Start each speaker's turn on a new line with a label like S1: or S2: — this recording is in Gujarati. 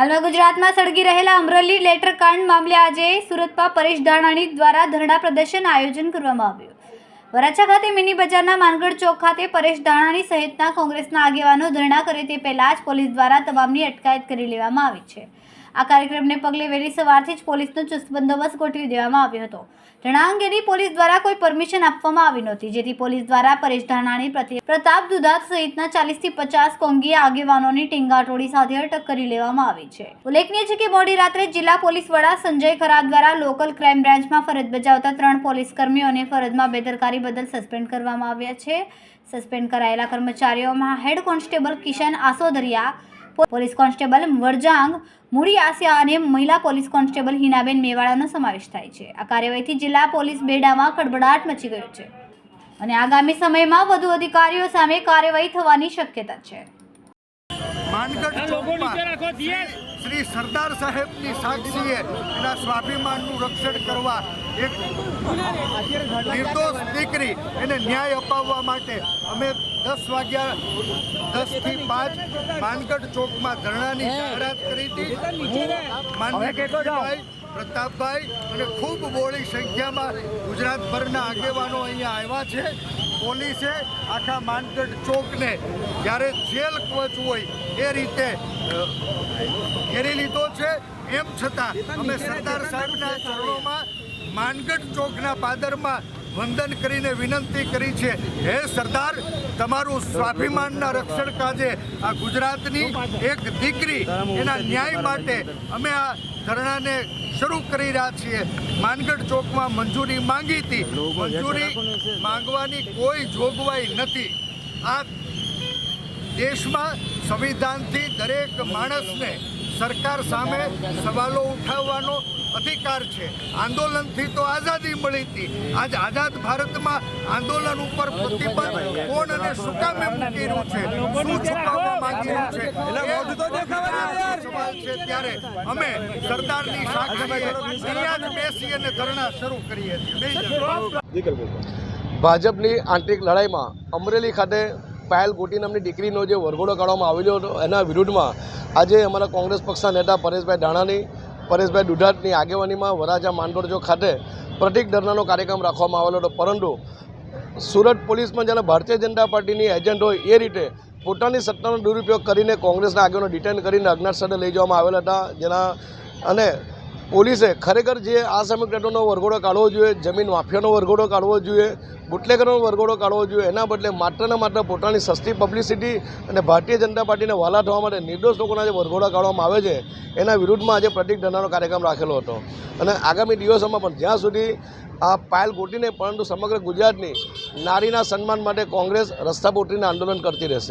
S1: હાલમાં ગુજરાતમાં સળગી રહેલા અમરેલી લેટર કાંડ મામલે આજે સુરતમાં પરેશ ધાનાણી દ્વારા ધરણા પ્રદર્શન આયોજન કરવામાં આવ્યું. વરાછા ખાતે મિની બજારના માનગઢ ચોક ખાતે પરેશ ધાનાણી સહિતના કોંગ્રેસના આગેવાનો ધરણા કરે તે પહેલા જ પોલીસ દ્વારા તમામની અટકાયત કરી લેવામાં આવી છે. આ કાર્યક્રમને પગલે વહેલી સવારથી જ પોલીસનો ચુસ્ત બંદોબસ્ત ગોઠવી દેવામાં આવ્યો હતો. ધરણા અંગેની પોલીસ દ્વારા કોઈ પરમિશન આપવામાં આવી નહોતી, જેથી પોલીસ દ્વારા પરેશ ધાનાણી પ્રતાપ દુધાત સહિતના ચાલીસથી પચાસ કોંગી આગેવાનોની ટીંગાટોળી સાથે અટક કરી લેવામાં આવી છે. ઉલ્લેખનીય છે કે મોડી રાત્રે જિલ્લા પોલીસ વડા સંજય ખરાબ દ્વારા લોકલ ક્રાઇમ બ્રાન્ચમાં ફરજ બજાવતા ત્રણ પોલીસ કર્મીઓને ફરજમાં બેદરકારી બદલ સસ્પેન્ડ કરવામાં આવ્યા છે. સસ્પેન્ડ કરાયેલા કર્મચારીઓમાં head constable Kishan Asodariya police constable Varjang Mudi Asiya અને મહિલા પોલીસ કોન્સ્ટેબલ હિનાબેન મેવાડાનો સમાવેશ થાય છે. આ કાર્યવાહીથી જિલ્લા પોલીસ બેડામાં ખળબળાટ મચી ગયો છે. અને આગામી સમયમાં વધુ અધિકારીઓ સામે કાર્યવાહી થવાની શક્યતા છે.
S2: માનગઢ ચોકમાં શ્રી શ્રી સરદાર સાહેબની સાક્ષીએ એના સ્વાભિમાનનું રક્ષણ કરવા એક નિર્દોષ દીકરી એને ન્યાય અપાવવા માટે અમે દસ વાગ્યા દસથી પાંચ માનગઢ ચોકમાં ધરણાની જાહેરાત કરી હતી. હું પ્રતાપભાઈ અને ખૂબ બોળી સંખ્યામાં ગુજરાતભરના આગેવાનો અહીંયા આવ્યા છે. પોલીસે આખા માનગઢ ચોકને જ્યારે જેલ કવચ હોય એ રીતે ઘેરી લીધો છે. એમ છતાં અમે સરદાર સાહેબના ચરણોમાં માનગઢ ચોકના પાદરમાં વંદન કરીને વિનંતી કરી છે. હે સરદાર, તમારું સ્વાભિમાનના રક્ષણ કાજે આ ગુજરાતની એક દીકરી એના ન્યાય માટે અમે આ ધરણાને શરૂ કરી રહ્યા છીએ. માનગઢ ચોકમાં મંજૂરી માંગી હતી. મંજૂરી માંગવાની કોઈ જોગવાઈ નથી. આ દેશમાં સંવિધાનથી દરેક માણસને સરકાર સામે સવાલો ઉઠાવવાનો અધિકાર છે. આંદોલનથી તો આઝાદી મળી હતી. આજ આઝાદ ભારતમાં આંદોલન ઉપર પ્રતિબંધ કોણ અને શું કામે મૂકી રહ્યું છે? શું છુપાવવા માંગી રહ્યું છે? ત્યારે અમે સરદારની સાક્ષીએ અહીંયા જ બેસી અને ધરણા શરૂ કરીએ છીએ
S3: ભાજપની આંતરિક લડાઈમાં અમરેલી ખાતે પાયલ ગોટી નામની દીકરીનો જે વરઘોડો કાઢવામાં આવેલો હતો એના વિરુદ્ધમાં આજે અમારા કોંગ્રેસ પક્ષના નેતા પરેશભાઈ ધાણાની પરેશભાઈ દુધાતની આગેવાનીમાં વરાજા માંડોરજો ખાતે પ્રતિક ધરનાનો કાર્યક્રમ રાખવામાં આવેલો હતો. પરંતુ સુરત પોલીસમાં જ્યારે ભારતીય જનતા પાર્ટીની એજન્ટ હોય એ રીતે પોતાની સત્તાનો દુરુપયોગ કરીને કોંગ્રેસના આગેવાનો ડિટેન કરીને અજ્ઞાત સ્થળે લઈ જવામાં આવેલા હતા. જેના અને પોલીસે ખરેખર જે આ સમીકરણોનો વરઘોડો કાઢવો જોઈએ, જમીન માફિયાનો વરઘોડો કાઢવો જોઈએ, બુટલેગરનો વરઘોડો કાઢવો જોઈએ, એના બદલે માત્રને માત્ર પોતાની સસ્તી પબ્લિસિટી અને ભારતીય જનતા પાર્ટીને વાલા થવા માટે નિર્દોષ લોકોના જે વરઘોડા કાઢવામાં આવે છે, એના વિરુદ્ધમાં આજે પ્રતિક ધરણાનો કાર્યક્રમ રાખેલો હતો. અને આગામી દિવસોમાં પણ જ્યાં સુધી આ પાયલ ગોટીને, પરંતુ સમગ્ર ગુજરાતની નારીના સન્માન માટે કોંગ્રેસ રસ્તા પર આંદોલન કરતી રહેશે.